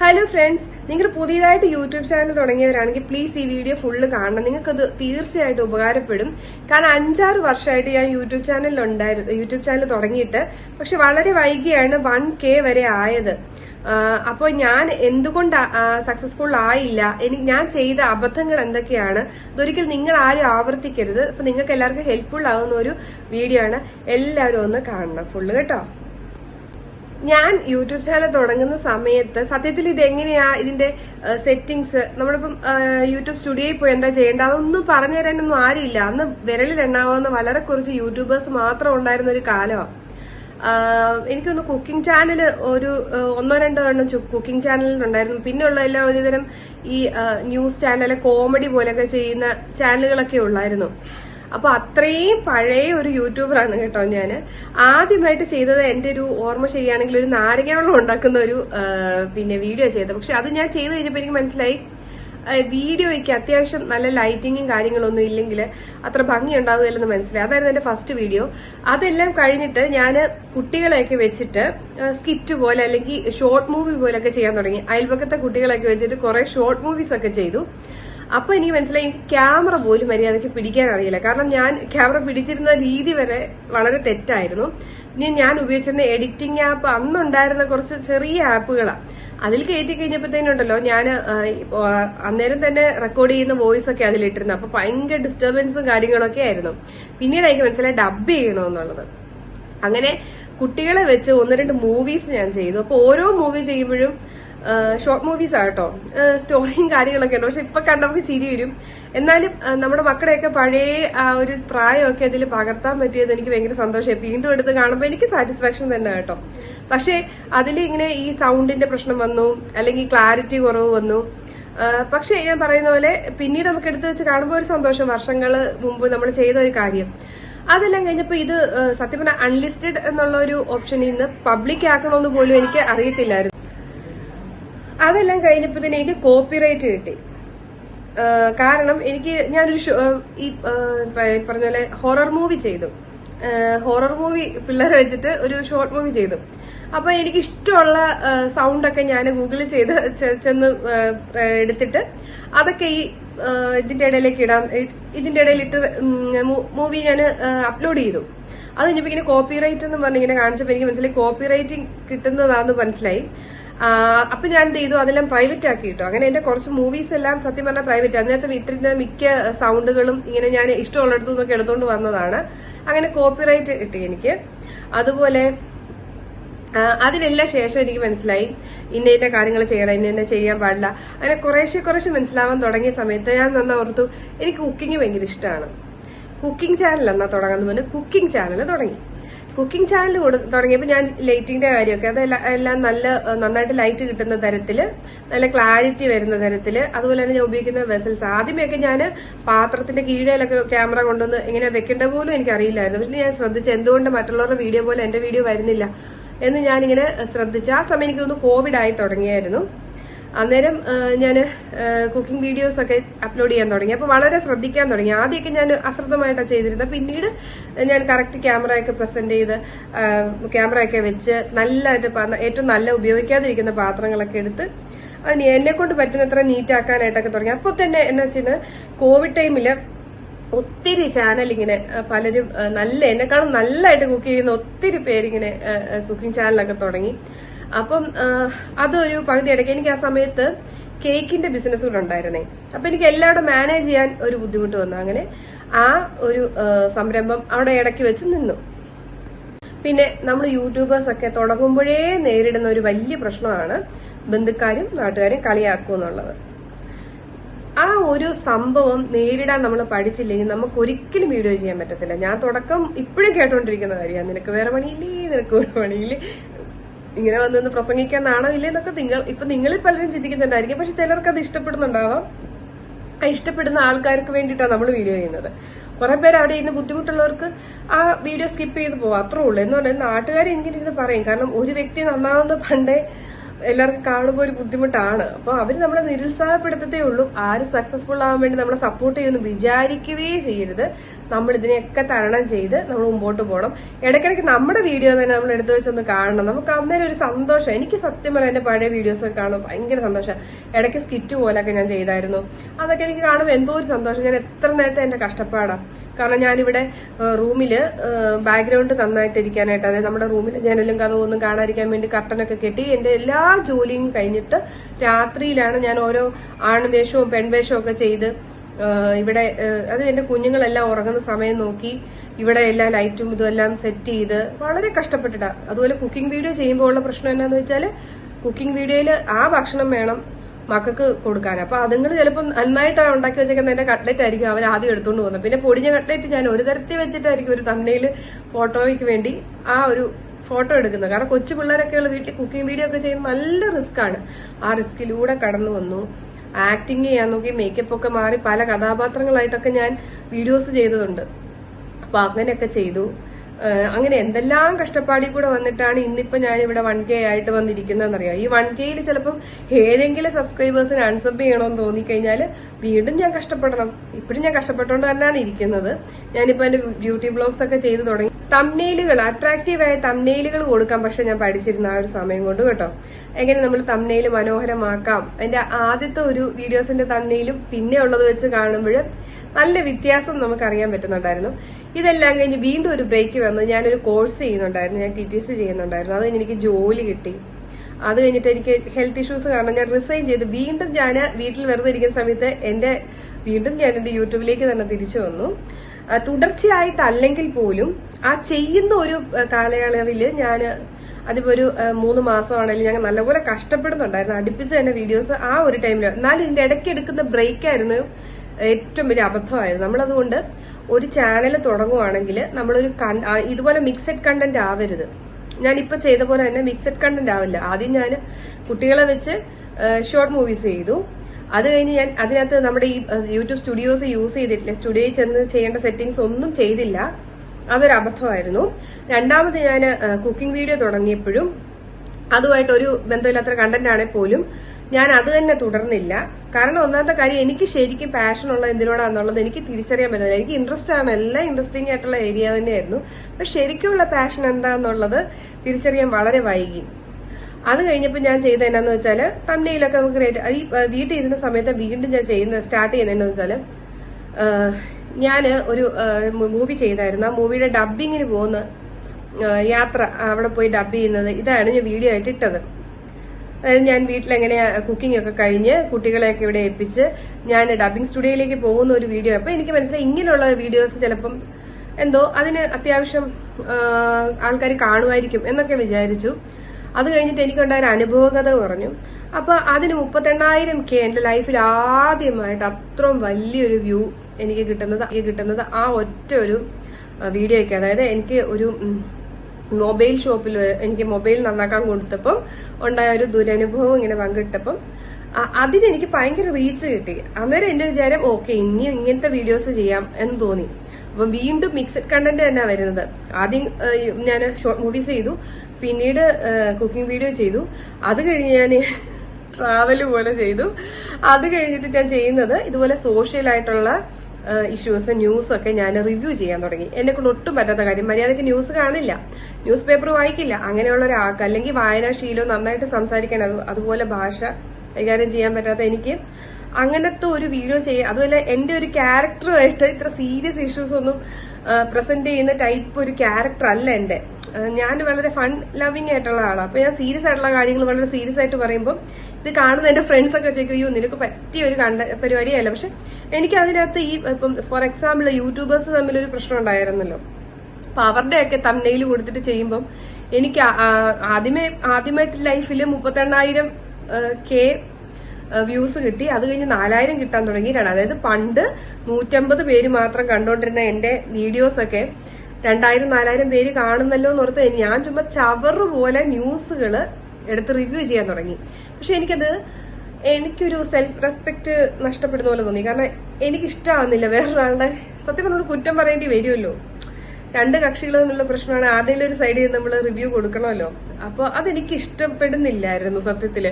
Hello friends നിങ്ങൾ പുതിയതായിട്ട് YouTube channel തുടങ്ങിയവരാണെങ്കിൽ പ്ലീസ് ഈ വീഡിയോ ഫുള്ള് കാണണം. നിങ്ങൾക്കത് തീർച്ചയായിട്ടും ഉപകാരപ്പെടും. കാരണം അഞ്ചാറ് വർഷമായിട്ട് ഞാൻ യൂട്യൂബ് ചാനലിൽ ഉണ്ടായിരുന്നു. യൂട്യൂബ് ചാനൽ തുടങ്ങിയിട്ട്. പക്ഷെ വളരെ വൈകിയാണ് വൺ കെ വരെ ആയത്. അപ്പോൾ ഞാൻ എന്തുകൊണ്ട് സക്സസ്ഫുൾ ആയില്ല? എനിക്ക് ഞാൻ ചെയ്ത അബദ്ധങ്ങൾ എന്തൊക്കെയാണ്? അതൊരിക്കൽ നിങ്ങൾ ആരും ആവർത്തിക്കരുത്. അപ്പൊ നിങ്ങൾക്ക് എല്ലാവർക്കും ഹെൽപ്ഫുൾ ആകുന്ന ഒരു വീഡിയോ ആണ്. എല്ലാവരും ഒന്ന് കാണണം. ഫുള്ള് കേട്ടോ? ഞാൻ യൂട്യൂബ് ചാനൽ തുടങ്ങുന്ന സമയത്ത് സത്യത്തിൽ ഇത് എങ്ങനെയാ ഇതിന്റെ സെറ്റിങ്സ് നമ്മളിപ്പം യൂട്യൂബ് സ്റ്റുഡിയോയിൽ പോയി എന്താ ചെയ്യേണ്ടത്? അതൊന്നും പറഞ്ഞു തരാനൊന്നും ആരുമില്ല. അന്ന് വിരലിൽ എണ്ണാവുന്ന വളരെ കുറച്ച് യൂട്യൂബേഴ്സ് മാത്രം ഉണ്ടായിരുന്ന ഒരു കാലമാണ് എനിക്കൊന്ന് കുക്കിംഗ് ചാനൽ ഒരു ഒന്നോ രണ്ടോ എണ്ണം കുക്കിംഗ് ചാനലിലുണ്ടായിരുന്നു പിന്നെ ഉള്ളതെല്ലാം ഒരുതരം ഈ ന്യൂസ് ചാനൽ കോമഡി പോലെയൊക്കെ ചെയ്യുന്ന ചാനലുകളൊക്കെ ഉള്ളായിരുന്നു. അപ്പൊ അത്രയും പഴയ ഒരു യൂട്യൂബറാണ് കേട്ടോ ഞാൻ ആദ്യമായിട്ട് ചെയ്തത് എന്റെ ഒരു ഓർമ്മ ശരിയാണെങ്കിൽ ഒരു നാരങ്ങാവെള്ളം ഉണ്ടാക്കുന്ന ഒരു പിന്നെ വീഡിയോ ചെയ്തത്. പക്ഷെ അത് ഞാൻ ചെയ്ത് കഴിഞ്ഞപ്പോൾ എനിക്ക് മനസ്സിലായി വീഡിയോയ്ക്ക് അത്യാവശ്യം നല്ല ലൈറ്റിങ്ങും കാര്യങ്ങളൊന്നും ഇല്ലെങ്കിൽ അത്ര ഭംഗി ഉണ്ടാവുകയില്ലെന്ന് മനസ്സിലായി. അതായിരുന്നു എന്റെ ഫസ്റ്റ് വീഡിയോ അതെല്ലാം കഴിഞ്ഞിട്ട് ഞാൻ കുട്ടികളെയൊക്കെ വെച്ചിട്ട് സ്കിറ്റ് പോലെ അല്ലെങ്കിൽ ഷോർട്ട് മൂവി പോലെയൊക്കെ ചെയ്യാൻ തുടങ്ങി. അയൽപക്കത്തെ കുട്ടികളെയൊക്കെ വെച്ചിട്ട് കുറെ ഷോർട്ട് മൂവീസ് ഒക്കെ ചെയ്തു. അപ്പൊ എനിക്ക് മനസ്സിലായി ക്യാമറ പോലും മര്യാദയ്ക്ക് പിടിക്കാൻ അറിയില്ല. കാരണം ഞാൻ ക്യാമറ പിടിച്ചിരുന്ന രീതി വരെ വളരെ തെറ്റായിരുന്നു. ഇനി ഞാൻ ഉപയോഗിച്ചിരുന്ന എഡിറ്റിംഗ് ആപ്പ് അന്നുണ്ടായിരുന്ന കുറച്ച് ചെറിയ ആപ്പുകളാണ് അതിൽ കയറ്റി കഴിഞ്ഞപ്പോഴത്തേനുണ്ടല്ലോ ഞാൻ അന്നേരം തന്നെ റെക്കോർഡ് ചെയ്യുന്ന വോയിസ് ഒക്കെ അതിലിട്ടിരുന്നു. അപ്പൊ ഭയങ്കര ഡിസ്റ്റർബൻസും കാര്യങ്ങളൊക്കെ ആയിരുന്നു. പിന്നീട് എനിക്ക് മനസ്സിലായി ഡബ് ചെയ്യണമെന്നുള്ളത്. അങ്ങനെ കുട്ടികളെ വെച്ച് ഒന്ന് രണ്ട് മൂവീസ് ഞാൻ ചെയ്തു. അപ്പൊ ഓരോ മൂവി ചെയ്യുമ്പോഴും ഷോർട്ട് മൂവീസ് ആട്ടോ സ്റ്റോറിയും കാര്യങ്ങളൊക്കെ ഉണ്ട്. പക്ഷെ ഇപ്പൊ കണ്ടവർക്ക് ചിരി വരും. എന്നാലും നമ്മുടെ മക്കളുടെയൊക്കെ പഴയ ആ ഒരു പ്രായമൊക്കെ അതിൽ പകർത്താൻ പറ്റിയത് എനിക്ക് ഭയങ്കര സന്തോഷമായി. വീണ്ടും എടുത്ത് കാണുമ്പോൾ എനിക്ക് സാറ്റിസ്ഫാക്ഷൻ തന്നെ കേട്ടോ. പക്ഷെ അതിൽ ഇങ്ങനെ ഈ സൗണ്ടിന്റെ പ്രശ്നം വന്നു അല്ലെങ്കിൽ ക്ലാരിറ്റി കുറവ് വന്നു. പക്ഷേ ഞാൻ പറയുന്ന പോലെ പിന്നീട് നമുക്ക് എടുത്ത് വെച്ച് കാണുമ്പോൾ ഒരു സന്തോഷം. വർഷങ്ങൾ മുമ്പ് നമ്മൾ ചെയ്ത ഒരു കാര്യം. അതെല്ലാം കഴിഞ്ഞപ്പോൾ ഇത് സത്യം പറഞ്ഞാൽ അൺലിസ്റ്റഡ് എന്നുള്ള ഒരു ഓപ്ഷനിൽ നിന്ന് പബ്ലിക് ആക്കണമെന്ന് പോലും എനിക്ക് അറിയത്തില്ലായിരുന്നു. അതെല്ലാം കഴിഞ്ഞപ്പോഴത്തേന് എനിക്ക് കോപ്പിറൈറ്റ് കിട്ടി. കാരണം എനിക്ക് ഞാനൊരു ഈ പറഞ്ഞ പോലെ ഹൊറർ മൂവി ചെയ്തു. ഹൊറർ മൂവി പിള്ളേരെ വെച്ചിട്ട് ഒരു ഷോർട്ട് മൂവി ചെയ്തു. അപ്പൊ എനിക്ക് ഇഷ്ടമുള്ള സൗണ്ടൊക്കെ ഞാൻ ഗൂഗിളിൽ ചെയ്ത് ചെന്ന് എടുത്തിട്ട് അതൊക്കെ ഈ ഇതിന്റെ ഇടയിലേക്ക് ഇടാൻ ഇതിന്റെ ഇടയിലിട്ട് മൂവി ഞാൻ അപ്ലോഡ് ചെയ്തു. അത് കഴിഞ്ഞപ്പോ ഇങ്ങനെ കോപ്പിറൈറ്റ് എന്ന് പറഞ്ഞ് ഇങ്ങനെ കാണിച്ചപ്പോൾ എനിക്ക് മനസ്സിലായി. കോപ്പിറൈറ്റിംഗ് കിട്ടുന്നതാന്ന് മനസ്സിലായി. അപ്പൊ ഞാൻ എന്ത് ചെയ്തു? അതെല്ലാം പ്രൈവറ്റ് ആക്കി കിട്ടും അങ്ങനെ എന്റെ കുറച്ച് മൂവീസ് എല്ലാം സത്യം പറഞ്ഞാൽ പ്രൈവറ്റ് അതിനകത്ത് ഇട്ടിരുന്ന മിക്ക സൗണ്ടുകളും ഇങ്ങനെ ഞാൻ ഇഷ്ടമുള്ളിടത്തു നിന്നൊക്കെ എടുത്തുകൊണ്ട് വന്നതാണ്. അങ്ങനെ കോപ്പിറൈറ്റ് കിട്ടി എനിക്ക്. അതുപോലെ അതിനെല്ലാം ശേഷം എനിക്ക് മനസ്സിലായി. ഇന്ന ഇന്ന കാര്യങ്ങൾ ചെയ്യണം ഇന്ന ഇന്ന ചെയ്യാൻ പാടില്ല. അങ്ങനെ കുറേശ്ശെ കുറേശ്ശെ മനസ്സിലാവാൻ തുടങ്ങിയ സമയത്ത് ഞാൻ നന്നാ ഓർത്തു എനിക്ക് കുക്കിംഗ് ഭയങ്കര ഇഷ്ടമാണ് കുക്കിംഗ് ചാനൽ എന്നാ തുടങ്ങാന്ന് പോലെ കുക്കിംഗ് ചാനൽ തുടങ്ങി. കുക്കിംഗ് ചാനൽ തുടങ്ങിയപ്പോൾ ഞാൻ ലൈറ്റിങ്ങിന്റെ കാര്യമൊക്കെ അത് എല്ലാം നല്ല നന്നായിട്ട് ലൈറ്റ് കിട്ടുന്ന തരത്തിൽ നല്ല ക്ലാരിറ്റി വരുന്ന തരത്തിൽ അതുപോലെ തന്നെ ഞാൻ ഉപയോഗിക്കുന്ന വെസൽസ് ആദ്യമൊക്കെ ഞാൻ പാത്രത്തിന്റെ കീഴയിലൊക്കെ ക്യാമറ കൊണ്ടുവന്ന് ഇങ്ങനെ വെക്കേണ്ട പോലും എനിക്ക് അറിയില്ലായിരുന്നു പക്ഷെ ഞാൻ ശ്രദ്ധിച്ചു എന്തുകൊണ്ട് മറ്റുള്ളവരുടെ വീഡിയോ പോലെ എന്റെ വീഡിയോ വരുന്നില്ല എന്ന് ഞാനിങ്ങനെ ശ്രദ്ധിച്ചു. ആ സമയം എനിക്ക് തോന്നുന്നു കോവിഡ് ആയി തുടങ്ങിയായിരുന്നു. അന്നേരം ഞാൻ കുക്കിംഗ് വീഡിയോസ് ഒക്കെ അപ്ലോഡ് ചെയ്യാൻ തുടങ്ങി. അപ്പോൾ വളരെ ശ്രദ്ധിക്കാൻ തുടങ്ങി. ആദ്യമൊക്കെ ഞാൻ അശ്രദ്ധമായിട്ടാണ് ചെയ്തിരുന്നത്. പിന്നീട് ഞാൻ കറക്റ്റ് ക്യാമറയൊക്കെ പ്രസന്റ് ചെയ്ത് ക്യാമറയൊക്കെ വെച്ച് നല്ലതായിട്ട് ഏറ്റവും നല്ല ഉപയോഗിക്കാതിരിക്കുന്ന പാത്രങ്ങളൊക്കെ എടുത്ത് അതിന് എന്നെ കൊണ്ട് പറ്റുന്നത്ര നീറ്റാക്കാനായിട്ടൊക്കെ തുടങ്ങി. അപ്പോൾ തന്നെ എന്നാ വെച്ചാൽ കോവിഡ് ടൈമിൽ ഒത്തിരി ചാനൽ ഇങ്ങനെ പലരും നല്ല എന്നെക്കാളും നല്ലതായിട്ട് കുക്ക് ചെയ്യുന്ന ഒത്തിരി പേരിങ്ങനെ കുക്കിംഗ് ചാനലൊക്കെ തുടങ്ങി. അപ്പം അതൊരു പകുതി ഇടയ്ക്ക് എനിക്ക് ആ സമയത്ത് കേക്കിന്റെ ബിസിനസ് കൂടെ ഉണ്ടായിരുന്നേ അപ്പൊ എനിക്ക് എല്ലാവരും മാനേജ് ചെയ്യാൻ ഒരു ബുദ്ധിമുട്ട് വന്നു. അങ്ങനെ ആ ഒരു സംരംഭം അവിടെ ഇടയ്ക്ക് വെച്ച് നിന്നു. പിന്നെ നമ്മൾ യൂട്യൂബേഴ്സ് ഒക്കെ തുടങ്ങുമ്പോഴേ നേരിടുന്ന ഒരു വലിയ പ്രശ്നമാണ് ബന്ധുക്കാരും നാട്ടുകാരും കളിയാക്കും എന്നുള്ളത്. ആ ഒരു സംഭവം നേരിടാൻ നമ്മൾ പഠിച്ചില്ലെങ്കിൽ നമുക്ക് ഒരിക്കലും വീഡിയോ ചെയ്യാൻ പറ്റത്തില്ല. ഞാൻ തുടക്കം ഇപ്പോഴും കേട്ടോണ്ടിരിക്കുന്ന കാര്യമാണ്. നിനക്ക് വേറെ പണിയില്ലേ? നിനക്ക് വേറെ പണിയില്ലേ? ഇങ്ങനെ വന്ന് പ്രസംഗിക്കാൻ നാണോ ഇല്ലേ എന്നൊക്കെ നിങ്ങൾ ഇപ്പൊ നിങ്ങളിൽ പലരും ചിന്തിക്കുന്നുണ്ടായിരിക്കും. പക്ഷെ ചിലർക്ക് അത് ഇഷ്ടപ്പെടുന്നുണ്ടാവാം. ഇഷ്ടപ്പെടുന്ന ആൾക്കാർക്ക് വേണ്ടിയിട്ടാണ് നമ്മൾ വീഡിയോ ചെയ്യുന്നത്. കുറെ പേര് അവിടെ ഇരുന്ന് ബുദ്ധിമുട്ടുള്ളവർക്ക് ആ വീഡിയോ സ്കിപ്പ് ചെയ്ത് പോവാം. അത്രേ ഉള്ളൂ. എന്ന് പറഞ്ഞാൽ നാട്ടുകാർ ഇങ്ങനെ ഇരുന്ന് പറയും. കാരണം ഒരു വ്യക്തി നന്നാവുന്ന പണ്ടേ എല്ലാവർക്കും കാണുമ്പോൾ ഒരു ബുദ്ധിമുട്ടാണ്. അപ്പൊ അവർ നമ്മളെ നിരുത്സാഹപ്പെടുത്തത്തേ ഉള്ളൂ. ആര് സക്സസ്ഫുൾ ആവാൻ വേണ്ടി നമ്മളെ സപ്പോർട്ട് ചെയ്യുമെന്ന് വിചാരിക്കുകയേ ചെയ്യരുത്. നമ്മൾ ഇതിനെയൊക്കെ തരണം ചെയ്ത് നമ്മൾ മുമ്പോട്ട് പോകണം. ഇടയ്ക്കിടയ്ക്ക് നമ്മുടെ വീഡിയോ തന്നെ നമ്മൾ എടുത്തു വെച്ചൊന്ന് കാണണം. നമുക്ക് അന്നേരം ഒരു സന്തോഷം. എനിക്ക് സത്യം പറയാം എന്റെ പഴയ വീഡിയോസ് കാണുമ്പോൾ ഭയങ്കര സന്തോഷം. ഇടയ്ക്ക് സ്കിറ്റ് പോലൊക്കെ ഞാൻ ചെയ്തായിരുന്നു. അതൊക്കെ എനിക്ക് കാണുമ്പോൾ എന്തോ ഒരു സന്തോഷം. ഞാൻ എത്ര നേരത്തെ എന്റെ കഷ്ടപ്പാടാ. കാരണം ഞാനിവിടെ റൂമിൽ ബാക്ക്ഗ്രൗണ്ട് നന്നായിട്ട് ഇരിക്കാനായിട്ട് അതായത് നമ്മുടെ റൂമിൽ ജനലും കഥവും ഒന്നും കാണാതിരിക്കാൻ വേണ്ടി കർട്ടനൊക്കെ കെട്ടി എന്റെ എല്ലാ ജോലിയും കഴിഞ്ഞിട്ട് രാത്രിയിലാണ് ഞാൻ ഓരോ ആൺവേഷവും പെൺവേഷവും ഒക്കെ ചെയ്ത് ഇവിടെ അത് എന്റെ കുഞ്ഞുങ്ങളെല്ലാം ഉറങ്ങുന്ന സമയം നോക്കി ഇവിടെ എല്ലാ ലൈറ്റും ഇതെല്ലാം സെറ്റ് ചെയ്ത് വളരെ കഷ്ടപ്പെട്ടിട്ടാ. അതുപോലെ കുക്കിംഗ് വീഡിയോ ചെയ്യുമ്പോൾ ഉള്ള പ്രശ്നം എന്നാന്ന് വെച്ചാൽ കുക്കിംഗ് വീഡിയോയിൽ ആ ഭക്ഷണം വേണം മക്കൾക്ക് കൊടുക്കാൻ. അപ്പൊ അതുങ്ങൾ ചിലപ്പോൾ നന്നായിട്ടാണ് ഉണ്ടാക്കി വെച്ചേക്കുന്ന. എന്റെ കട്ട്ലറ്റ് ആയിരിക്കും അവർ ആദ്യം എടുത്തുകൊണ്ട് പോകുന്നത് പിന്നെ പൊടിഞ്ഞ കട്ട്ലറ്റ് ഞാൻ ഒരു തരത്തിൽ വെച്ചിട്ടായിരിക്കും ഒരു തണ്ണയിൽ ഫോട്ടോയ്ക്ക് വേണ്ടി ആ ഒരു ഫോട്ടോ എടുക്കുന്നത്. കാരണം കൊച്ചു പിള്ളേരൊക്കെയുള്ള വീട്ടിൽ കുക്കിംഗ് വീഡിയോ ഒക്കെ ചെയ്യുന്നത് നല്ല റിസ്ക് ആണ്. ആ റിസ്കിലൂടെ കടന്നു വന്നു. ആക്ടിങ് ചെയ്യാൻ നോക്കി മേക്കപ്പ് ഒക്കെ മാറി പല കഥാപാത്രങ്ങളായിട്ടൊക്കെ ഞാൻ വീഡിയോസ് ചെയ്തതുണ്ട്. അപ്പൊ അങ്ങനെയൊക്കെ ചെയ്തു. അങ്ങനെ എന്തെല്ലാം കഷ്ടപ്പാടി കൂടെ വന്നിട്ടാണ് ഇന്നിപ്പോ ഞാൻ ഇവിടെ വൺ കെ ആയിട്ട് വന്നിരിക്കുന്നതെന്നറിയാം? ഈ വൺ കെയിൽ ചിലപ്പം ഏതെങ്കിലും സബ്സ്ക്രൈബേഴ്സിന് അൺസബ് ചെയ്യണമെന്ന് തോന്നിക്കഴിഞ്ഞാൽ വീണ്ടും ഞാൻ കഷ്ടപ്പെടണം. ഇപ്പോഴും ഞാൻ കഷ്ടപ്പെട്ടുകൊണ്ട് തന്നെയാണ് ഇരിക്കുന്നത്. ഞാനിപ്പോ എന്റെ ബ്യൂട്ടി ബ്ലോഗ്സ് ഒക്കെ ചെയ്തു തുടങ്ങി. തമ്നെയിലുകൾ അട്രാക്റ്റീവായ തമ്നെയിലുകൾ കൊടുക്കാൻ പക്ഷെ ഞാൻ പഠിച്ചിരുന്ന ആ ഒരു സമയം കൊണ്ട് കേട്ടോ. എങ്ങനെ നമ്മൾ തම්നെയിൽ മനോഹരമാക്കാം. അതിന്റെ ആദ്യത്തെ ഒരു വീഡിയോസിന്റെ തම්നെയിലും പിന്നെ ഉള്ളത് വെച്ച് കാണുമ്പോൾ നല്ല വ്യത്യാസം നമുക്ക് അറിയാൻ പറ്റുന്നുണ്ടായിരുന്നു. ഇതെല്ലാം കഴിഞ്ഞ് വീണ്ടും ഒരു ബ്രേക്ക് വന്നു. ഞാനൊരു കോഴ്സ് ചെയ്യുന്നുണ്ടായിരുന്നു. ഞാൻ ടി ടി സി ചെയ്യുന്നുണ്ടായിരുന്നു. അത് കഴിഞ്ഞ് എനിക്ക് ജോലി കിട്ടി. അത് കഴിഞ്ഞിട്ട് എനിക്ക് ഹെൽത്ത് ഇഷ്യൂസ് കാരണം ഞാൻ റിസൈൻ ചെയ്തു വീണ്ടും ഞാൻ വീട്ടിൽ വെറുതെ ഇരിക്കുന്ന സമയത്ത് എന്റെ വീണ്ടും ഞാൻ എന്റെ യൂട്യൂബിലേക്ക് തന്നെ തിരിച്ചു വന്നു. തുടർച്ചയായിട്ടല്ലെങ്കിൽ പോലും ആ ചെയ്യുന്ന ഒരു കാലയളവിൽ ഞാൻ അതിപ്പോ ഒരു മൂന്ന് മാസമാണെങ്കിലും ഞങ്ങൾ നല്ലപോലെ കഷ്ടപ്പെടുന്നുണ്ടായിരുന്നു. അടുപ്പിച്ച് തന്നെ വീഡിയോസ് ആ ഒരു ടൈമിൽ എന്നാലും ഇതിന്റെ ഇടയ്ക്ക് എടുക്കുന്ന ബ്രേക്ക് ആയിരുന്നു ഏറ്റവും വലിയ അബദ്ധമായത്. നമ്മളതുകൊണ്ട് ഒരു ചാനൽ തുടങ്ങുവാണെങ്കിൽ നമ്മളൊരു ഇതുപോലെ മിക്സഡ് കണ്ടന്റ് ആവരുത്. ഞാനിപ്പോ ചെയ്ത പോലെ തന്നെ മിക്സഡ് കണ്ടന്റ് ആവില്ല. ആദ്യം ഞാൻ കുട്ടികളെ വെച്ച് ഷോർട്ട് മൂവീസ് ചെയ്തു. അത് കഴിഞ്ഞ് ഞാൻ അതിനകത്ത് നമ്മുടെ ഈ യൂട്യൂബ് സ്റ്റുഡിയോസ് യൂസ് ചെയ്തിട്ടില്ല. സ്റ്റുഡിയോയിൽ ചെന്ന് ചെയ്യേണ്ട സെറ്റിംഗ്സ് ഒന്നും ചെയ്തില്ല. അതൊരു അബദ്ധമായിരുന്നു. രണ്ടാമത് ഞാൻ കുക്കിംഗ് വീഡിയോ തുടങ്ങിയപ്പോഴും അതുമായിട്ട് ഒരു ബന്ധമില്ലാത്ത കണ്ടന്റ് ആണെങ്കിൽ പോലും ഞാൻ അത് തന്നെ തുടർന്നില്ല. കാരണം ഒന്നാമത്തെ കാര്യം എനിക്ക് ശരിക്കും പാഷൻ ഉള്ള എന്തിനോടാന്നുള്ളത് എനിക്ക് തിരിച്ചറിയാൻ പറ്റുന്നില്ല എനിക്ക് ഇൻട്രസ്റ്റ് ആണ്. എല്ലാ ഇൻട്രസ്റ്റിംഗ് ആയിട്ടുള്ള ഏരിയ തന്നെയായിരുന്നു. പക്ഷെ ശരിക്കുമുള്ള പാഷൻ എന്താന്നുള്ളത് തിരിച്ചറിയാൻ വളരെ വൈകി. അത് കഴിഞ്ഞപ്പോൾ ഞാൻ ചെയ്ത എന്നാന്ന് വെച്ചാൽ തമ്മിലൊക്കെ നമുക്ക് ഈ വീട്ടിൽ ഇരുന്ന സമയത്ത് വീണ്ടും ഞാൻ ചെയ്യുന്ന സ്റ്റാർട്ട് ചെയ്യുന്നതെന്ന് വെച്ചാൽ ഞാൻ ഒരു മൂവി ചെയ്തായിരുന്നു. ആ മൂവിയുടെ ഡബിങ്ങിന് പോകുന്ന യാത്ര അവിടെ പോയി ഡബ് ചെയ്യുന്നത് ഇതാണ് ഞാൻ വീഡിയോ ആയിട്ട് ഇട്ടത്. അതായത് ഞാൻ വീട്ടിലെങ്ങനെ കുക്കിംഗ് ഒക്കെ കഴിഞ്ഞ് കുട്ടികളെയൊക്കെ ഇവിടെ ഏൽപ്പിച്ച് ഞാൻ ഡബിങ് സ്റ്റുഡിയോയിലേക്ക് പോകുന്ന ഒരു വീഡിയോ അപ്പൊ എനിക്ക് മനസ്സിലായി ഇങ്ങനെയുള്ള വീഡിയോസ് ചിലപ്പം എന്തോ അതിന് അത്യാവശ്യം ആൾക്കാർ കാണുമായിരിക്കും എന്നൊക്കെ വിചാരിച്ചു. അത് കഴിഞ്ഞിട്ട് എനിക്കുണ്ടായ ഒരു അനുഭവകഥ പറഞ്ഞു. അപ്പൊ അതിന് മുപ്പത്തെണ്ണായിരം കെ എന്റെ ലൈഫിൽ ആദ്യമായിട്ട് അത്രയും വലിയൊരു വ്യൂ എനിക്ക് കിട്ടുന്നത് എനിക്ക് കിട്ടുന്നത് ആ ഒറ്റ ഒരു വീഡിയോയ്ക്ക് അതായത് എനിക്ക് ഒരു മൊബൈൽ ഷോപ്പിൽ എനിക്ക് മൊബൈൽ നന്നാക്കാൻ കൊടുത്തപ്പം ഉണ്ടായ ഒരു ദുരനുഭവം ഇങ്ങനെ പങ്കിട്ടപ്പം അതിന് അതിനെനിക്ക് ഭയങ്കര റീച്ച് കിട്ടി. അന്നേരം എന്റെ വിചാരം ഓക്കെ ഇനിയും ഇങ്ങനത്തെ വീഡിയോസ് ചെയ്യാം എന്ന് തോന്നി. അപ്പം വീണ്ടും മിക്സഡ് കണ്ടന്റ് തന്നെ വരുന്നത്. ആദ്യം ഞാൻ ഷോർട്ട് മൂവീസ് ചെയ്തു. പിന്നീട് കുക്കിംഗ് വീഡിയോ ചെയ്തു. അത് കഴിഞ്ഞ് ഞാൻ ട്രാവൽ പോലെ ചെയ്തു. അത് കഴിഞ്ഞിട്ട് ഞാൻ ചെയ്യുന്നത് ഇതുപോലെ സോഷ്യൽ ആയിട്ടുള്ള ഇഷ്യൂസ് ന്യൂസ് ഒക്കെ ഞാൻ റിവ്യൂ ചെയ്യാൻ തുടങ്ങി. എന്നെ കൊണ്ട് ഒട്ടും പറ്റാത്ത കാര്യം. മര്യാദയ്ക്ക് ന്യൂസ് കാണില്ല. ന്യൂസ് പേപ്പർ വായിക്കില്ല. അങ്ങനെയുള്ള ഒരാൾക്ക് അല്ലെങ്കിൽ വായനാശീലവും നന്നായിട്ട് സംസാരിക്കാൻ അത് അതുപോലെ ഭാഷ കൈകാര്യം ചെയ്യാൻ പറ്റാത്ത എനിക്ക് അങ്ങനത്തെ ഒരു വീഡിയോ ചെയ്യുക അതുപോലെ എന്റെ ഒരു ക്യാരക്ടറുമായിട്ട് ഇത്ര സീരിയസ് ഇഷ്യൂസ് ഒന്നും പ്രസന്റ് ചെയ്യുന്ന ടൈപ്പ് ഒരു ക്യാരക്ടർ അല്ല എന്റെ ഞാൻ വളരെ ഫൺ ലവിങ് ആയിട്ടുള്ള ആളാണ് അപ്പൊ ഞാൻ സീരിയസ് ആയിട്ടുള്ള കാര്യങ്ങൾ വളരെ സീരിയസ് ആയിട്ട് പറയുമ്പോൾ ഇത് കാണുന്ന എന്റെ ഫ്രണ്ട്സ് ഒക്കെ ചോദിക്കും അയ്യോ നിനക്ക് പറ്റിയ ഒരു കണ്ട പരിപാടിയല്ല. പക്ഷെ എനിക്ക് അതിനകത്ത് ഈ ഇപ്പം ഫോർ എക്സാമ്പിൾ യൂട്യൂബേഴ്സ് തമ്മിൽ ഒരു പ്രശ്നം ഉണ്ടായിരുന്നല്ലോ. അപ്പൊ അവരുടെയൊക്കെ തമ്മയിൽ കൊടുത്തിട്ട് ചെയ്യുമ്പം എനിക്ക് ആദ്യമേ ആദ്യമായിട്ട് ലൈഫിൽ മുപ്പത്തെണ്ണായിരം കെ വ്യൂസ് കിട്ടി. അത് കഴിഞ്ഞ് നാലായിരം കിട്ടാൻ തുടങ്ങിയിട്ടാണ് അതായത് പണ്ട് നൂറ്റമ്പത് പേര് മാത്രം കണ്ടോണ്ടിരുന്ന എന്റെ വീഡിയോസൊക്കെ രണ്ടായിരം നാലായിരം പേര് കാണുന്നല്ലോ എന്ന് ഓർത്ത് ഞാൻ ചുമ്മാ ചവറ് പോലെ ന്യൂസുകൾ എടുത്ത് റിവ്യൂ ചെയ്യാൻ തുടങ്ങി. പക്ഷെ എനിക്കത് എനിക്കൊരു സെൽഫ് റെസ്പെക്ട് നഷ്ടപ്പെടുന്ന പോലെ തോന്നി. കാരണം എനിക്കിഷ്ടാവുന്നില്ല വേറൊരാളുടെ സത്യം പറഞ്ഞോട് കുറ്റം പറയേണ്ടി വരുമല്ലോ. രണ്ട് കക്ഷികൾ തമ്മിലുള്ള പ്രശ്നമാണ്. ആരുടെയും ഒരു സൈഡിൽ നമ്മൾ റിവ്യൂ കൊടുക്കണമല്ലോ. അപ്പൊ അതെനിക്ക് ഇഷ്ടപ്പെടുന്നില്ലായിരുന്നു സത്യത്തിൽ.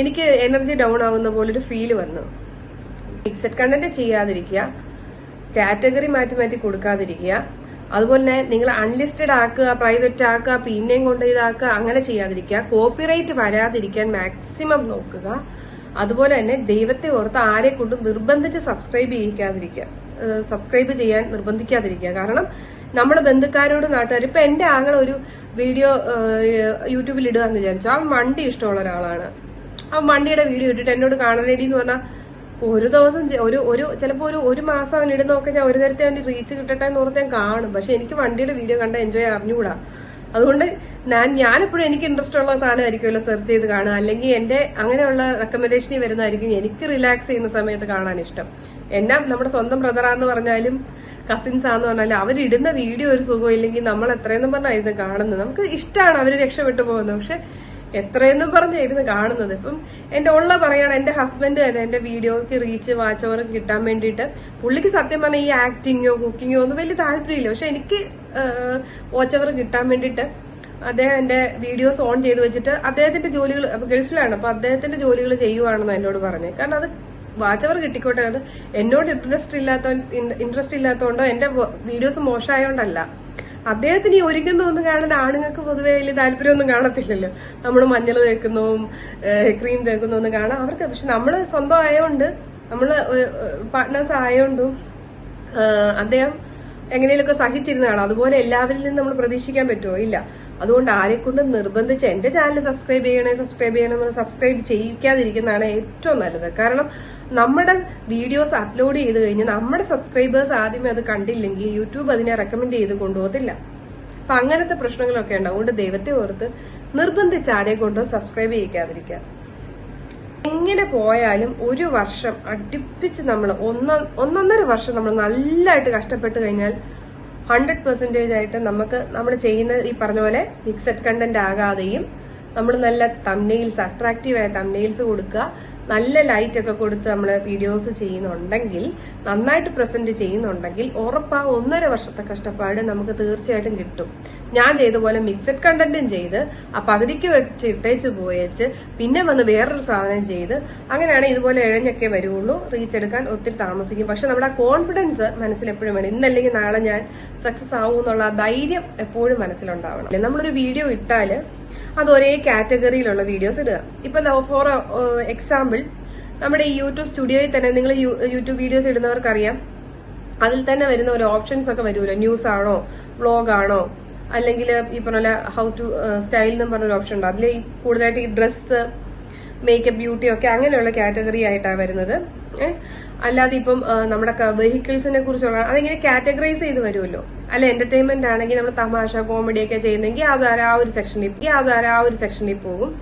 എനിക്ക് എനർജി ഡൗൺ ആവുന്ന പോലെ ഒരു ഫീൽ വന്നു. മിക്സഡ് കണ്ടന്റ് ചെയ്യാതിരിക്കുക. കാറ്റഗറി മാറ്റി മാറ്റി കൊടുക്കാതിരിക്കുക. അതുപോലെ തന്നെ നിങ്ങൾ അൺലിസ്റ്റഡ് ആക്കുക പ്രൈവറ്റ് ആക്കുക പിന്നെയും കൊണ്ട് ഇതാക്കുക അങ്ങനെ ചെയ്യാതിരിക്കുക. കോപ്പിറൈറ്റ് വരാതിരിക്കാൻ മാക്സിമം നോക്കുക. അതുപോലെ തന്നെ ദൈവത്തെ ഓർത്ത് ആരെ കൊണ്ടും നിർബന്ധിച്ച് സബ്സ്ക്രൈബ് ചെയ്യിക്കാതിരിക്കുക സബ്സ്ക്രൈബ് ചെയ്യാൻ നിർബന്ധിക്കാതിരിക്കുക. കാരണം നമ്മുടെ ബന്ധുക്കാരോട് നാട്ടുകാർ ഇപ്പൊ എന്റെ ആങ്ങളെ ഒരു വീഡിയോ യൂട്യൂബിൽ ഇടുക എന്ന് വിചാരിച്ചു. അവൻ വണ്ടി ഇഷ്ടമുള്ള ഒരാളാണ്. ആ വണ്ടിയുടെ വീഡിയോ ഇട്ടിട്ട് എന്നോട് കാണാനേടി എന്ന് പറഞ്ഞാൽ ഒരു ദിവസം ഒരു ഒരു ചിലപ്പോ ഒരു ഒരു മാസം അവൻ ഇടുന്നൊക്കെ ഞാൻ ഒരു നേരത്തെ അവന്റെ റീച്ച് കിട്ടട്ടെ എന്ന് ഓർത്ത് ഞാൻ കാണും. പക്ഷെ എനിക്ക് വണ്ടിയുടെ വീഡിയോ കണ്ട എൻജോയ് അറിഞ്ഞുകൂടാ. അതുകൊണ്ട് ഞാൻ ഞാനെപ്പോഴും എനിക്ക് ഇൻട്രസ്റ്റ് ഉള്ള സാധനമായിരിക്കുമല്ലോ സെർച്ച് ചെയ്ത് കാണുക. അല്ലെങ്കിൽ എന്റെ അങ്ങനെയുള്ള റെക്കമെൻഡേഷനിൽ വരുന്നതായിരിക്കും. എനിക്ക് റിലാക്സ് ചെയ്യുന്ന സമയത്ത് കാണാൻ ഇഷ്ടം. എന്നാ നമ്മുടെ സ്വന്തം ബ്രദറാന്ന് പറഞ്ഞാലും കസിൻസ് ആന്ന് പറഞ്ഞാലും അവരിടുന്ന വീഡിയോ ഒരു സുഖം ഇല്ലെങ്കിൽ നമ്മൾ എത്രയെന്നും പറഞ്ഞാൽ ഇത് കാണുന്നത്. നമുക്ക് ഇഷ്ടമാണ് അവർ രക്ഷപ്പെട്ടു പോകുന്നത്. പക്ഷെ എത്രയെന്നും പറഞ്ഞായിരുന്നു കാണുന്നത്. ഇപ്പം എന്റെ ഉള്ള പറയാണ് എന്റെ ഹസ്ബൻഡ് തന്നെ എന്റെ വീഡിയോക്ക് റീച്ച് വാച്ച് ഓവർ കിട്ടാൻ വേണ്ടിയിട്ട് പുള്ളിക്ക് സത്യം പറഞ്ഞാൽ ഈ ആക്ടിങ്ങോ കുക്കിങ്ങോ ഒന്നും വലിയ താല്പര്യമില്ല. പക്ഷെ എനിക്ക് വാച്ച് ഓവർ കിട്ടാൻ വേണ്ടിയിട്ട് അദ്ദേഹം എന്റെ വീഡിയോസ് ഓൺ ചെയ്ത് വെച്ചിട്ട് അദ്ദേഹത്തിന്റെ ജോലികൾ ഗൾഫിലാണ്. അപ്പൊ അദ്ദേഹത്തിന്റെ ജോലികൾ ചെയ്യുവാണെന്ന് എന്നോട് പറഞ്ഞത്. കാരണം അത് വാച്ച് അവർ കിട്ടിക്കോട്ടെ. അത് എന്നോട് ഇൻട്രസ്റ്റ് ഇല്ലാത്ത ഇൻട്രസ്റ്റ് ഇല്ലാത്തതുകൊണ്ടോ എന്റെ വീഡിയോസ് മോശമായോണ്ടല്ല. അദ്ദേഹത്തിന് ഈ ഒരുങ്ങുന്നതൊന്നും കാണാൻ ആണുങ്ങൾക്ക് പൊതുവെ വലിയ താല്പര്യമൊന്നും കാണത്തില്ലല്ലോ. നമ്മൾ മഞ്ഞൾ തേക്കുന്നതും ക്രീം തേക്കുന്നതും ഒന്നും കാണാം. അവർക്ക് പക്ഷെ നമ്മൾ സ്വന്തം ആയതുകൊണ്ട് നമ്മൾ പാർട്ട്നേഴ്സ് ആയതുകൊണ്ടും അദ്ദേഹം എങ്ങനെയൊക്കെ സഹിച്ചിരുന്നതാണ്. അതുപോലെ എല്ലാവരിൽ നിന്നും നമ്മൾ പ്രതീക്ഷിക്കാൻ പറ്റുമോ ഇല്ല. അതുകൊണ്ട് ആരെക്കൊണ്ട് നിർബന്ധിച്ച് എന്റെ ചാനൽ സബ്സ്ക്രൈബ് ചെയ്യണേ സബ്സ്ക്രൈബ് ചെയ്യണമെന്ന് സബ്സ്ക്രൈബ് ചെയ്യിക്കാതിരിക്കുന്നതാണ് ഏറ്റവും നല്ലത്. കാരണം നമ്മുടെ വീഡിയോസ് അപ്ലോഡ് ചെയ്ത് കഴിഞ്ഞ് നമ്മുടെ സബ്സ്ക്രൈബേഴ്സ് ആദ്യമേ അത് കണ്ടില്ലെങ്കിൽ യൂട്യൂബ് അതിനെ റെക്കമെൻഡ് ചെയ്ത് കൊണ്ടുപോകത്തില്ല. അപ്പൊ അങ്ങനത്തെ പ്രശ്നങ്ങളൊക്കെ ഉണ്ട്. അതുകൊണ്ട് ദൈവത്തെ ഓർത്ത് നിർബന്ധിച്ച് ആരെ സബ്സ്ക്രൈബ് ചെയ്യിക്കാതിരിക്കുക. എങ്ങനെ പോയാലും ഒരു വർഷം അടുപ്പിച്ച് നമ്മൾ ഒന്നൊ ഒന്നൊന്നര വർഷം നമ്മൾ നല്ലതായിട്ട് കഷ്ടപ്പെട്ട് കഴിഞ്ഞാൽ ഹൺഡ്രഡ് പെർസെന്റേജ് ആയിട്ട് നമുക്ക് നമ്മൾ ചെയ്യുന്ന ഈ പറഞ്ഞ പോലെ മിക്സഡ് കണ്ടന്റ് ആകാതെയും നമ്മൾ നല്ല തംനെയിൽസ് അട്രാക്റ്റീവായ തംനെയിൽസ് കൊടുക്കുക. നല്ല ലൈറ്റ് ഒക്കെ കൊടുത്ത് നമ്മൾ വീഡിയോസ് ചെയ്യുന്നുണ്ടെങ്കിൽ നന്നായിട്ട് പ്രസന്റ് ചെയ്യുന്നുണ്ടെങ്കിൽ ഉറപ്പാ ഒന്നര വർഷത്തെ കഷ്ടപ്പാട് നമുക്ക് തീർച്ചയായിട്ടും കിട്ടും. ഞാൻ ചെയ്ത പോലെ മിക്സഡ് കണ്ടന്റും ചെയ്ത് ആ പകുതിക്ക് വെച്ച് ഇട്ടേച്ച് പോയേച്ച് പിന്നെ വന്ന് വേറൊരു സാധനം ചെയ്ത് അങ്ങനെയാണ് ഇതുപോലെ ഇഴഞ്ഞൊക്കെ വരുള്ളൂ റീച്ച് എടുക്കാൻ ഒത്തിരി താമസിക്കും. പക്ഷെ നമ്മുടെ ആ കോൺഫിഡൻസ് മനസ്സിൽ എപ്പോഴും വേണം. ഇന്നല്ലെങ്കിൽ നാളെ ഞാൻ സക്സസ് ആവും എന്നുള്ള ധൈര്യം എപ്പോഴും മനസ്സിലുണ്ടാവണം? നമ്മളൊരു വീഡിയോ ഇട്ടാൽ അത് ഒരേ കാറ്റഗറിയിലുള്ള വീഡിയോസ് ഇടുക. ഇപ്പൊ ഫോർ എക്സാമ്പിൾ നമ്മുടെ ഈ യൂട്യൂബ് സ്റ്റുഡിയോയിൽ തന്നെ നിങ്ങൾ യൂട്യൂബ് വീഡിയോസ് ഇടുന്നവർക്കറിയാം. അതിൽ തന്നെ വരുന്ന ഒരു ഓപ്ഷൻസ് ഒക്കെ വരുമല്ലോ. ന്യൂസ് ആണോ? വ്ളോഗ് ആണോ? അല്ലെങ്കിൽ ഈ പറഞ്ഞ ഹൗ ടു സ്റ്റൈൽ എന്ന് പറഞ്ഞൊരു ഓപ്ഷൻ ഉണ്ട്. അതിൽ കൂടുതലായിട്ട് ഈ ഡ്രസ്സ് മേക്കപ്പ് ബ്യൂട്ടി ഒക്കെ അങ്ങനെയുള്ള കാറ്റഗറി ആയിട്ടാണ് വരുന്നത്. അല്ലാതെ ഇപ്പം നമ്മുടെ വെഹിക്കിൾസിനെ കുറിച്ചുള്ള അതിങ്ങനെ കാറ്റഗറൈസ് ചെയ്ത് വരുമല്ലോ. അല്ല എന്റർടൈൻമെന്റ് ആണെങ്കിൽ നമ്മൾ തമാശ കോമഡി ഒക്കെ ചെയ്യുന്നെങ്കിൽ അത് ആ ഒരു സെക്ഷനിൽ അത് ആ ഒരു സെക്ഷനിൽ പോകും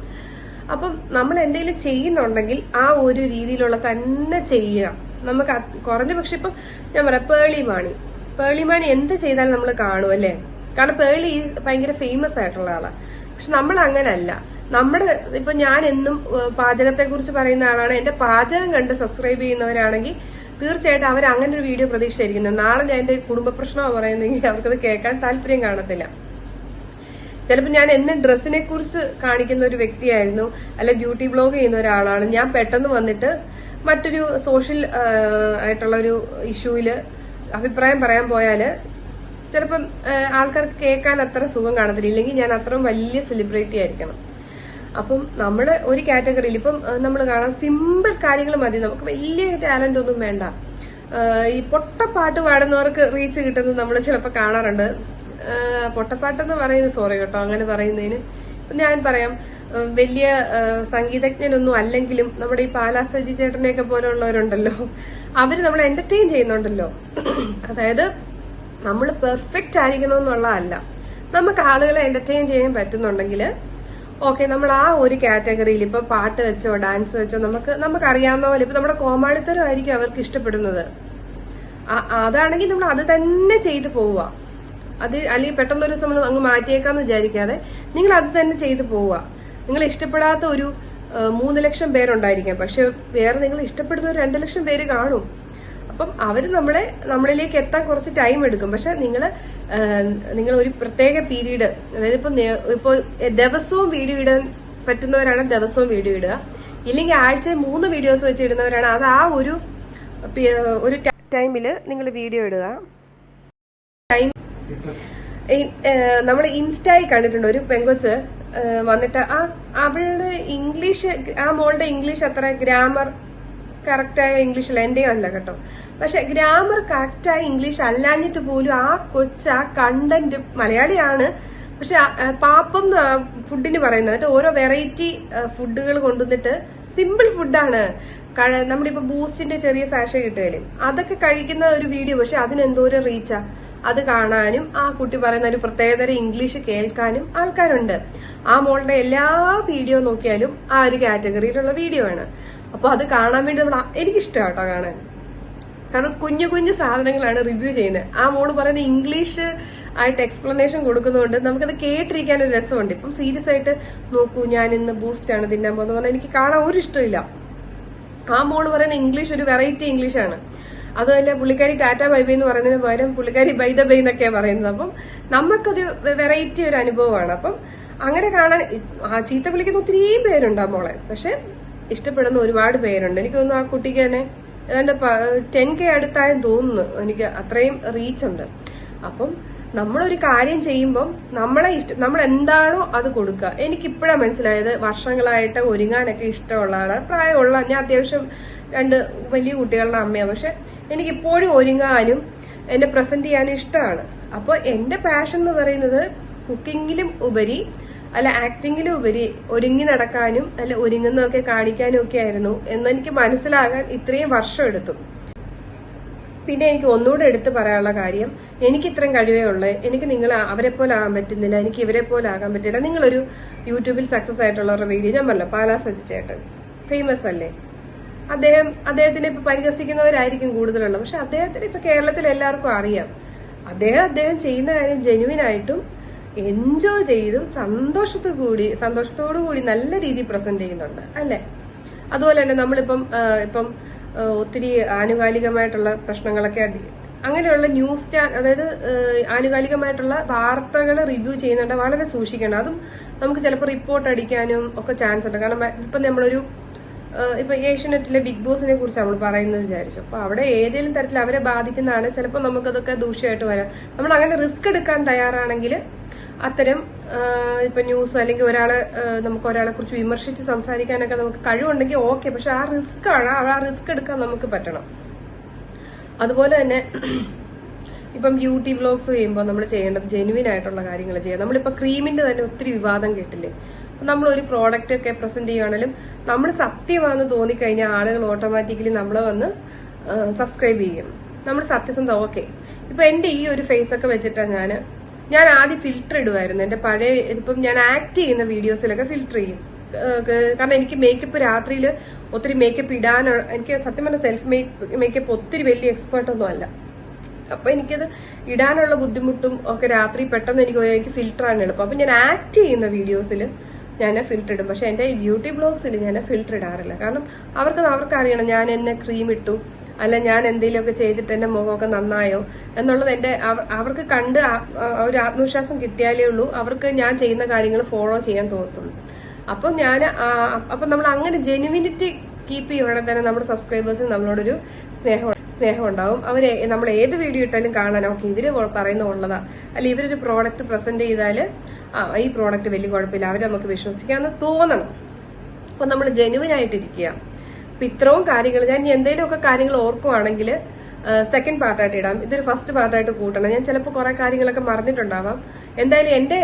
അപ്പം നമ്മൾ എന്തെങ്കിലും ചെയ്യുന്നുണ്ടെങ്കിൽ ആ ഒരു രീതിയിലുള്ള തന്നെ ചെയ്യുക. നമുക്ക് കുറഞ്ഞ പക്ഷെ ഇപ്പം ഞാൻ പറയാം പേളി മാണി പേളി മാണി എന്ത് ചെയ്താലും നമ്മൾ കാണും അല്ലേ? കാരണം പേളി ഭയങ്കര ഫേമസ് ആയിട്ടുള്ള ആളാണ് പക്ഷെ നമ്മൾ അങ്ങനല്ല. നമ്മുടെ ഇപ്പൊ ഞാൻ എന്നും പാചകത്തെ കുറിച്ച് പറയുന്ന ആളാണ്. എന്റെ പാചകം കണ്ട് സബ്സ്ക്രൈബ് ചെയ്യുന്നവരാണെങ്കിൽ തീർച്ചയായിട്ടും അവർ അങ്ങനെ ഒരു വീഡിയോ പ്രതീക്ഷിച്ചിരിക്കുന്നത് നാളെ ഞാൻ എന്റെ കുടുംബ പ്രശ്നമാണ് പറയുന്നെങ്കിൽ അവർക്കത് കേൾക്കാൻ താല്പര്യം കാണത്തില്ല. ചിലപ്പോൾ ഞാൻ എന്നെ ഡ്രസ്സിനെ കുറിച്ച് കാണിക്കുന്ന ഒരു വ്യക്തിയായിരുന്നു അല്ലെ ബ്യൂട്ടി ബ്ലോഗ് ചെയ്യുന്ന ഒരാളാണ്. ഞാൻ പെട്ടെന്ന് വന്നിട്ട് മറ്റൊരു സോഷ്യൽ ആയിട്ടുള്ള ഒരു ഇഷ്യൂവിൽ അഭിപ്രായം പറയാൻ പോയാൽ ചിലപ്പം ആൾക്കാർക്ക് കേൾക്കാൻ അത്ര സുഖം കാണത്തില്ല. ഇല്ലെങ്കിൽ ഞാൻ അത്രയും വലിയ സെലിബ്രിറ്റി ആയിരിക്കണം. അപ്പം നമ്മൾ ഒരു കാറ്റഗറിയിൽ ഇപ്പം നമ്മൾ കാണാം സിമ്പിൾ കാര്യങ്ങൾ മതി. നമുക്ക് വലിയ ടാലന്റ് ഒന്നും വേണ്ട. ഈ പൊട്ടപ്പാട്ട് പാടുന്നവർക്ക് റീച്ച് കിട്ടുന്നത് നമ്മൾ ചിലപ്പോൾ കാണാറുണ്ട്. പൊട്ടപ്പാട്ടെന്ന് പറയുന്നത് സോറി കേട്ടോ അങ്ങനെ പറയുന്നതിന്. ഞാൻ പറയാം വലിയ സംഗീതജ്ഞനൊന്നും അല്ലെങ്കിലും നമ്മുടെ ഈ പാലാ സജി ചേട്ടനെയൊക്കെ പോലുള്ളവരുണ്ടല്ലോ. അവർ നമ്മൾ എന്റർടൈൻ ചെയ്യുന്നുണ്ടല്ലോ. അതായത് നമ്മൾ പെർഫെക്റ്റ് ആയിരിക്കണമെന്നുള്ളതല്ല. നമുക്ക് ആളുകളെ എന്റർടൈൻ ചെയ്യാൻ പറ്റുന്നുണ്ടെങ്കിൽ ഓക്കെ നമ്മൾ ആ ഒരു കാറ്റഗറിയിൽ ഇപ്പൊ പാട്ട് വെച്ചോ ഡാൻസ് വെച്ചോ നമുക്ക് നമുക്ക് അറിയാവുന്ന പോലെ ഇപ്പൊ നമ്മുടെ കോമാളിത്തരമായിരിക്കും അവർക്ക് ഇഷ്ടപ്പെടുന്നത്. അതാണെങ്കിൽ നമ്മൾ അത് തന്നെ ചെയ്തു പോവുക. അത് അല്ലെങ്കിൽ പെട്ടെന്ന് ഒരു ദിവസം അങ്ങ് മാറ്റിയേക്കാന്ന് വിചാരിക്കാതെ നിങ്ങൾ അത് തന്നെ ചെയ്തു പോവുക. നിങ്ങൾ ഇഷ്ടപ്പെടാത്ത ഒരു മൂന്ന് ലക്ഷം പേരുണ്ടായിരിക്കാം. പക്ഷെ വേറെ നിങ്ങൾ ഇഷ്ടപ്പെടുന്ന ഒരു രണ്ട് ലക്ഷം പേര് കാണും. അപ്പൊ അവർ നമ്മളെ നമ്മളിലേക്ക് എത്താൻ കുറച്ച് ടൈം എടുക്കും. പക്ഷെ നിങ്ങൾ നിങ്ങൾ ഒരു പ്രത്യേക പീരീഡ് അതായത് ഇപ്പൊ ഇപ്പോൾ ദിവസവും വീഡിയോ ഇടാൻ പറ്റുന്നവരാണ് ദിവസവും വീഡിയോ ഇടുക. ഇല്ലെങ്കിൽ ആഴ്ചയിൽ മൂന്ന് വീഡിയോസ് വെച്ച് ഇടുന്നവരാണ്. അത് ആ ഒരു ഒരു ടൈമിൽ നിങ്ങൾ വീഡിയോ ഇടുക. ടൈം നമ്മൾ ഇൻസ്റ്റായി കണ്ടിട്ടുണ്ട്. ഒരു പെങ്കൊച്ച് വന്നിട്ട് ആ അവളുടെ ഇംഗ്ലീഷ് ആ മോളുടെ ഇംഗ്ലീഷ് അത്ര ഗ്രാമർ കറക്റ്റായ ഇംഗ്ലീഷ് അല്ല എന്റെയും അല്ല കേട്ടോ. പക്ഷെ ഗ്രാമർ കറക്റ്റായ ഇംഗ്ലീഷ് അല്ലാഞ്ഞിട്ട് പോലും ആ കൊച്ച് ആ കണ്ടന്റ് മലയാളിയാണ്. പക്ഷെ പാപ്പം ഫുഡിന് പറയുന്നത്. എന്നിട്ട് ഓരോ വെറൈറ്റി ഫുഡുകൾ കൊണ്ടുവന്നിട്ട് സിമ്പിൾ ഫുഡാണ് നമ്മളിപ്പോ ബൂസ്റ്റിന്റെ ചെറിയ സാഷ കിട്ടുകയില്ലേ? അതൊക്കെ കഴിക്കുന്ന ഒരു വീഡിയോ പക്ഷെ അതിനെന്തോരം റീച്ചാ അത് കാണാനും ആ കുട്ടി പറയുന്ന ഒരു പ്രത്യേകതരം ഇംഗ്ലീഷ് കേൾക്കാനും ആൾക്കാരുണ്ട്. ആ മോളുടെ എല്ലാ വീഡിയോ നോക്കിയാലും ആ ഒരു കാറ്റഗറിയിലുള്ള വീഡിയോ ആണ്. അപ്പൊ അത് കാണാൻ വേണ്ടി നമ്മൾ എനിക്കിഷ്ടം കേട്ടോ കാണാൻ. കാരണം കുഞ്ഞു കുഞ്ഞു സാധനങ്ങളാണ് റിവ്യൂ ചെയ്യുന്നത്. ആ മോൾ പറയുന്ന ഇംഗ്ലീഷ് ആയിട്ട് എക്സ്പ്ലനേഷൻ കൊടുക്കുന്നതുകൊണ്ട് നമുക്കത് കേട്ടിരിക്കാൻ ഒരു രസമുണ്ട്. ഇപ്പം സീരിയസ് ആയിട്ട് നോക്കൂ ഞാൻ ഇന്ന് ബൂസ്റ്റ് ആണ് തിന്നാൻ പോകുന്നത് പറഞ്ഞാൽ എനിക്ക് കാണാൻ ഒരു ഇഷ്ടമില്ല ആ മോൾ പറയുന്ന ഇംഗ്ലീഷ് ഒരു വെറൈറ്റി ഇംഗ്ലീഷ് ഇംഗ്ലീഷാണ് അതുമല്ല പുള്ളിക്കാരി ടാറ്റ ബൈബൈ എന്ന് പറയുന്നതിന് പകരം പുള്ളിക്കാരി ബൈ ബൈ എന്നൊക്കെയാണ് പറയുന്നത്. അപ്പം നമുക്കൊരു വെറൈറ്റി ഒരു അനുഭവമാണ്. അപ്പം അങ്ങനെ കാണാൻ ചീത്ത വിളിക്കുന്ന ഒത്തിരി പേരുണ്ട് ആ മോളെ. പക്ഷെ ഇഷ്ടപ്പെടുന്ന ഒരുപാട് പേരുണ്ട്. എനിക്ക് തോന്നുന്നു ആ കുട്ടിക്ക് തന്നെ ഏതാണ്ട് ടെൻ കെ അടുത്തായെന്ന് തോന്നുന്നു. എനിക്ക് അത്രയും റീച്ച് ഉണ്ട്. അപ്പം നമ്മളൊരു കാര്യം ചെയ്യുമ്പം നമ്മളെ ഇഷ്ട നമ്മൾ എന്താണോ അത് കൊടുക്കുക. എനിക്കിപ്പോഴാണ് മനസ്സിലായത് വർഷങ്ങളായിട്ട് ഒരുങ്ങാനൊക്കെ ഇഷ്ടമുള്ള ആൾ. പ്രായമുള്ള ഞാൻ അത്യാവശ്യം രണ്ട് വലിയ കുട്ടികളുടെ അമ്മയാണ് പക്ഷെ എനിക്കിപ്പോഴും ഒരുങ്ങാനും എന്നെ പ്രസന്റ് ചെയ്യാനും ഇഷ്ടമാണ്. അപ്പോൾ എന്റെ പാഷൻ എന്ന് പറയുന്നത് കുക്കിങ്ങിലും ഉപരി അല്ല ആക്ടിങ്ങിലുപരി ഒരുങ്ങി നടക്കാനും അല്ല ഒരുങ്ങുന്നതൊക്കെ കാണിക്കാനും ഒക്കെ ആയിരുന്നു. എന്നെനിക്ക് മനസ്സിലാകാൻ ഇത്രയും വർഷം എടുത്തു. പിന്നെ എനിക്ക് ഒന്നുകൂടെ എടുത്തു പറയാനുള്ള കാര്യം എനിക്ക് ഇത്രയും കഴിവേ ഉള്ളേ. എനിക്ക് നിങ്ങൾ അവരെ പോലെ ആകാൻ പറ്റുന്നില്ല. എനിക്ക് ഇവരെ പോലെ ആകാൻ പറ്റില്ല. നിങ്ങളൊരു യൂട്യൂബിൽ സക്സസ് ആയിട്ടുള്ളവരുടെ വീഡിയോ ഞാൻ പറഞ്ഞല്ലോ പാലാ സജിച്ചേട്ടൻ ഫേമസ് അല്ലേ? അദ്ദേഹം അദ്ദേഹത്തിനെ ഇപ്പൊ പരിഹസിക്കുന്നവരായിരിക്കും കൂടുതലുള്ളത്. പക്ഷെ അദ്ദേഹത്തിന് ഇപ്പൊ കേരളത്തിൽ എല്ലാവർക്കും അറിയാം. അദ്ദേഹം അദ്ദേഹം ചെയ്യുന്ന കാര്യം ജെനുവിൻ ആയിട്ടും എൻജോയ് ചെയ്തും സന്തോഷത്തോടു കൂടി സന്തോഷത്തോടു കൂടി നല്ല രീതിയിൽ പ്രസന്റ് ചെയ്യുന്നുണ്ട് അല്ലെ? അതുപോലെ തന്നെ നമ്മളിപ്പം ഇപ്പം ഒത്തിരി ആനുകാലികമായിട്ടുള്ള പ്രശ്നങ്ങളൊക്കെ അങ്ങനെയുള്ള ന്യൂസ് ചാനൽ അതായത് ആനുകാലികമായിട്ടുള്ള വാർത്തകൾ റിവ്യൂ ചെയ്യുന്നുണ്ട് വളരെ സൂക്ഷിക്കണം അതും നമുക്ക് ചിലപ്പോൾ റിപ്പോർട്ട് അടിക്കാനും ഒക്കെ ചാൻസ് ഉണ്ട്. കാരണം ഇപ്പം നമ്മളൊരു ഇപ്പൊ ഏഷ്യനെറ്റിലെ ബിഗ് ബോസിനെ കുറിച്ച് നമ്മൾ പറയുന്നത് വിചാരിച്ചു. അപ്പൊ അവിടെ ഏതെങ്കിലും തരത്തിൽ അവരെ ബാധിക്കുന്നതാണ്. ചിലപ്പോൾ നമുക്കതൊക്കെ ദൂഷ്യമായിട്ട് വരാം. നമ്മൾ അങ്ങനെ റിസ്ക് എടുക്കാൻ തയ്യാറാണെങ്കിൽ അത്തരം ഇപ്പൊ ന്യൂസ് അല്ലെങ്കിൽ ഒരാളെ നമുക്ക് ഒരാളെ കുറിച്ച് വിമർശിച്ച് സംസാരിക്കാനൊക്കെ നമുക്ക് കഴിവുണ്ടെങ്കിൽ ഓക്കെ പക്ഷെ ആ റിസ്ക് ആണ്. ആ റിസ്ക് എടുക്കാൻ നമുക്ക് പറ്റണം. അതുപോലെ തന്നെ ഇപ്പം ബ്യൂട്ടി വ്ലോഗ്സ് ചെയ്യുമ്പോൾ നമ്മൾ ചെയ്യേണ്ടത് ജെനുവിൻ ആയിട്ടുള്ള കാര്യങ്ങൾ ചെയ്യാം നമ്മളിപ്പോൾ ക്രീമിന്റെ തന്നെ ഒത്തിരി വിവാദം കേട്ടില്ലേ? നമ്മൾ ഒരു പ്രോഡക്റ്റ് ഒക്കെ പ്രസന്റ് ചെയ്യുകയാണെങ്കിലും നമ്മൾ സത്യമാണെന്ന് തോന്നിക്കഴിഞ്ഞാൽ ആളുകൾ ഓട്ടോമാറ്റിക്കലി നമ്മളെ വന്ന് സബ്സ്ക്രൈബ് ചെയ്യും. നമ്മൾ സത്യസന്ധ ഓക്കെ. ഇപ്പൊ എന്റെ ഈ ഒരു ഫേസ് ഒക്കെ വെച്ചിട്ടാണ് ഞാൻ ഞാൻ ആദ്യം ഫിൽറ്റർ ഇടുമായിരുന്നു എന്റെ പഴയ ഇപ്പം ഞാൻ ആക്ട് ചെയ്യുന്ന വീഡിയോസിലൊക്കെ ഫിൽറ്റർ ചെയ്യും. കാരണം എനിക്ക് മേക്കപ്പ് രാത്രിയിൽ ഒത്തിരി മേക്കപ്പ് ഇടാൻ എനിക്ക് സത്യം പറഞ്ഞ സെൽഫ് മേക്കപ്പ് ഒത്തിരി വലിയ എക്സ്പേർട്ട് ഒന്നും അല്ല. അപ്പൊ എനിക്കത് ഇടാനുള്ള ബുദ്ധിമുട്ടും ഒക്കെ രാത്രി പെട്ടെന്ന് എനിക്ക് എനിക്ക് ഫിൽറ്റർ ആണ് എളുപ്പം. അപ്പൊ ഞാൻ ആക്ട് ചെയ്യുന്ന വീഡിയോസിൽ ഞാൻ ഫിൽറ്റർ ഇടും. പക്ഷെ എന്റെ ബ്യൂട്ടി ബ്ലോഗ്സിൽ ഞാൻ ഫിൽറ്റർ ഇടാറില്ല. കാരണം അവർക്ക് അവർക്ക് അറിയണം ഞാൻ എന്നെ ക്രീം ഇട്ടു അല്ല ഞാൻ എന്തെങ്കിലുമൊക്കെ ചെയ്തിട്ട് എന്റെ മുഖമൊക്കെ നന്നായോ എന്നുള്ളത് എന്റെ അവർക്ക് കണ്ട് ഒരു ആത്മവിശ്വാസം കിട്ടിയാലേ ഉള്ളൂ. അവർക്ക് ഞാൻ ചെയ്യുന്ന കാര്യങ്ങൾ ഫോളോ ചെയ്യാൻ തോന്നത്തുള്ളൂ. അപ്പം ഞാൻ അപ്പം നമ്മൾ അങ്ങനെ ജെനുവിനിറ്റി കീപ്പ് ചെയ്യുവാണെങ്കിൽ തന്നെ നമ്മുടെ സബ്സ്ക്രൈബേഴ്സിന് നമ്മളോടൊരു സ്നേഹം സ്നേഹം ഉണ്ടാവും അവർ നമ്മൾ ഏത് വീഡിയോ ഇട്ടാലും കാണാൻ ഓക്കെ ഇവർ പറയുന്ന ഉള്ളതാ അല്ല ഇവരൊരു പ്രോഡക്റ്റ് പ്രസന്റ് ചെയ്താൽ ആ ഈ പ്രോഡക്റ്റ് വലിയ കുഴപ്പമില്ല. അവരെ നമുക്ക് വിശ്വസിക്കാമെന്ന് തോന്നണം. അപ്പൊ നമ്മൾ ജെനുവിൻ ആയിട്ടിരിക്കുക. അപ്പൊ ഇത്രയും കാര്യങ്ങൾ ഞാൻ എന്തെങ്കിലുമൊക്കെ കാര്യങ്ങൾ ഓർക്കുവാണെങ്കിൽ സെക്കൻഡ് പാർട്ടായിട്ട് ഇടാം. ഇതൊരു ഫസ്റ്റ് പാർട്ടായിട്ട് കൂട്ടണം. ഞാൻ ചിലപ്പോൾ കുറെ കാര്യങ്ങളൊക്കെ മറന്നിട്ടുണ്ടാവാം. എന്തായാലും എന്റെ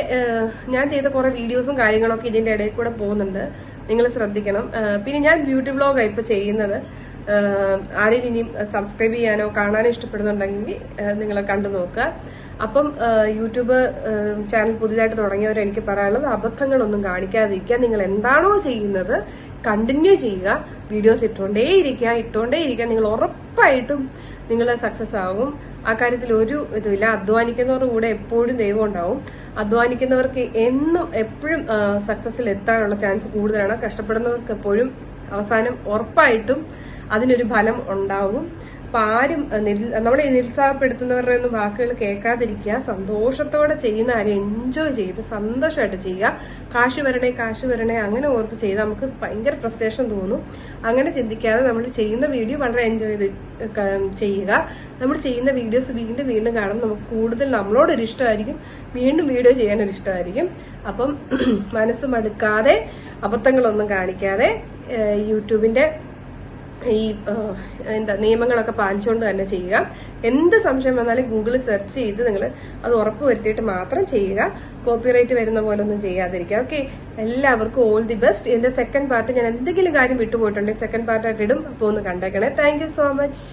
ഞാൻ ചെയ്ത കുറെ വീഡിയോസും കാര്യങ്ങളൊക്കെ ഇതിന്റെ ഇടയിൽ കൂടെ പോകുന്നുണ്ട്. നിങ്ങൾ ശ്രദ്ധിക്കണം. പിന്നെ ഞാൻ ബ്യൂട്ടി ബ്ലോഗാണ് ഇപ്പൊ ചെയ്യുന്നത്. ആരെയും ഇനി സബ്സ്ക്രൈബ് ചെയ്യാനോ കാണാനോ ഇഷ്ടപ്പെടുന്നുണ്ടെങ്കിൽ നിങ്ങൾ കണ്ടു നോക്കുക. അപ്പം യൂട്യൂബ് ചാനൽ പുതിയതായിട്ട് തുടങ്ങിയവർ എനിക്ക് പറയാനുള്ളത് അബദ്ധങ്ങളൊന്നും കാണിക്കാതിരിക്കുക. നിങ്ങൾ എന്താണോ ചെയ്യുന്നത് കണ്ടിന്യൂ ചെയ്യുക. വീഡിയോസ് ഇട്ടുകൊണ്ടേ ഇരിക്കുക ഇട്ടുകൊണ്ടേ ഇരിക്കുക നിങ്ങൾ ഉറപ്പായിട്ടും നിങ്ങൾ സക്സസ് ആകും. ആ കാര്യത്തിൽ ഒരു ഇതുമില്ല. അധ്വാനിക്കുന്നവരുടെ കൂടെ എപ്പോഴും ദൈവം ഉണ്ടാവും. അധ്വാനിക്കുന്നവർക്ക് എന്നും എപ്പോഴും സക്സസ്സിൽ എത്താനുള്ള ചാൻസ് കൂടുതലാണ്. കഷ്ടപ്പെടുന്നവർക്ക് എപ്പോഴും അവസാനം ഉറപ്പായിട്ടും അതിനൊരു ഫലം ഉണ്ടാവും. അപ്പൊ ആരും നമ്മളെ നിരുത്സാഹപ്പെടുത്തുന്നവരുടെ ഒന്നും വാക്കുകൾ കേൾക്കാതിരിക്കുക സന്തോഷത്തോടെ ചെയ്യുന്ന കാര്യം എൻജോയ് ചെയ്ത് സന്തോഷമായിട്ട് ചെയ്യുക. കാശ് വരണേ കാശ് വരണേ അങ്ങനെ ഓർത്ത് ചെയ്ത് നമുക്ക് ഭയങ്കര ഫ്രസ്ട്രേഷൻ തോന്നും. അങ്ങനെ ചിന്തിക്കാതെ നമ്മൾ ചെയ്യുന്ന വീഡിയോ വളരെ എൻജോയ് ചെയ്ത് ചെയ്യുക. നമ്മൾ ചെയ്യുന്ന വീഡിയോസ് വീണ്ടും വീണ്ടും കാണുമ്പോൾ നമുക്ക് കൂടുതൽ നമ്മളോടൊരു ഇഷ്ടമായിരിക്കും. വീണ്ടും വീഡിയോ ചെയ്യാനൊരു ഇഷ്ടമായിരിക്കും. അപ്പം മനസ്സ് മടുക്കാതെ അബദ്ധങ്ങളൊന്നും കാണിക്കാതെ യൂട്യൂബിന്റെ ഈ എന്താ നിയമങ്ങളൊക്കെ പാലിച്ചുകൊണ്ട് തന്നെ ചെയ്യുക. എന്ത് സംശയം വന്നാലും ഗൂഗിളിൽ സെർച്ച് ചെയ്ത് നിങ്ങൾ അത് ഉറപ്പ് വരുത്തിയിട്ട് മാത്രം ചെയ്യുക. കോപ്പിറൈറ്റ് വരുന്ന പോലെ ഒന്നും ചെയ്യാതിരിക്കുക. ഓക്കെ എല്ലാവർക്കും ഓൾ ദി ബെസ്റ്റ് എന്റെ സെക്കൻഡ് പാർട്ട് ഞാൻ എന്തെങ്കിലും കാര്യം വിട്ടുപോയിട്ടുണ്ടെങ്കിൽ സെക്കൻഡ് പാർട്ടായിട്ട് ഇടും. അപ്പോൾ ഒന്ന് കണ്ടേക്കണേ. Thank so much